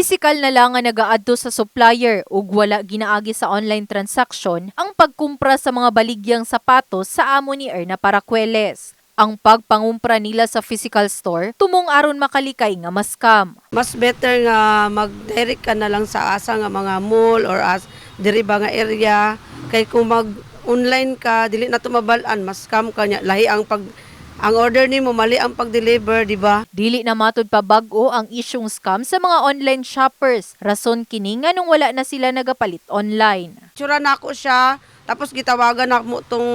Pisikal na lang nga nagaadto sa supplier ug wala ginaagi sa online transaction ang pagkumpra sa mga baligyang sapatos sa amo ni Erna Paracueles. Ang pagpangumpra nila sa physical store tumong aron makalikay nga maskam. mas better nga mag-direct ka na lang sa asa nga mga mall or as diri ba nga area kay kung mag online ka dili na tumabalan mas scam ka nya lahi ang pag ang order nimo mali ang pag-deliver di ba Dili na matud pa bag-o ang isyong scam sa mga online shoppers. Rason kini nga nung wala na sila nagapalit online. tsura na ako siya tapos gitawagan na mo tong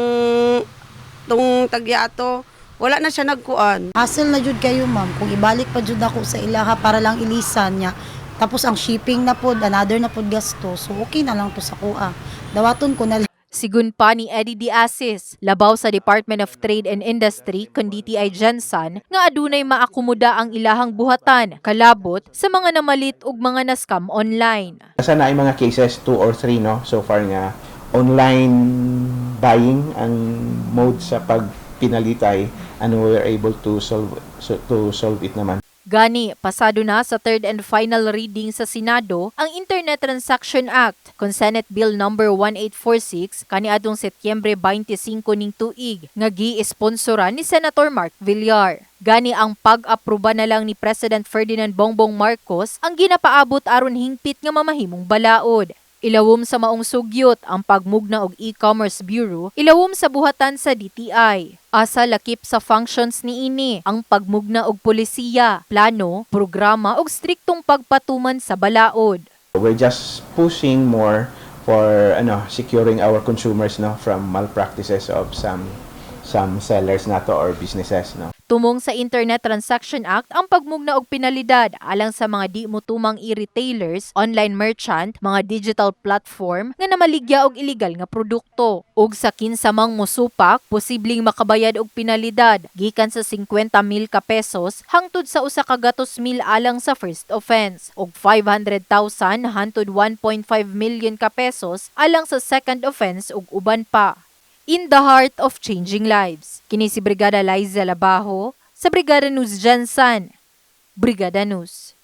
tong tagya ato wala na siya nagkuan Hassle na jud kayo ma'am kung ibalik pa jud ako sa ilaha para lang ilisan niya. Tapos ang shipping na pod, another na pod gasto. So okay na lang to sa kuha. Dawaton ko na Sigun pa ni Eddie Diasis, labaw sa Department of Trade and Industry kun DTI Jensen, nga adunay maakomoda ang ilahang buhatan, kalabot sa mga namalit ug mga na-scam online. Nasa na mga cases, 2 or 3 no, so far nga online buying ang mode sa pagpinalitay and we were able to solve so, to solve it naman. Gani, pasado na sa third and final reading sa Senado ang Internet Transaction Act, kon Senate Bill number 1846 kaniadtong Setyembre 25 ning tuig nga gi-sponsoran ni Senator Mark Villar. Gani ang pag-aproba na lang ni President Ferdinand Bongbong Marcos ang ginapaabot aron hingpit nga mamahimong balaod. Ilawom sa maong sugyot ang pagmugna og e-commerce bureau, ilawom sa buhatan sa DTI. Asa lakip sa functions ni ini ang pagmugna og polisiya, plano, programa ug striktong pagpatuman sa balaod. We're just pushing more for ano securing our consumers no from malpractices of some some sellers nato or businesses no. Tumong sa Internet Transaction Act ang pagmugna og penalidad alang sa mga di motumang e-retailers, online merchant, mga digital platform nga namaligya og illegal nga produkto. Ug sa kinsa mang mosupak, posibleng makabayad og penalidad gikan sa 50 mil ka pesos hangtod sa usa ka gatos mil alang sa first offense ug 500,000 hangtod 1.5 million ka pesos alang sa second offense ug uban pa in the heart of changing lives. Kini si Brigada Liza Labajo sa Brigada News Jansan. Brigada News.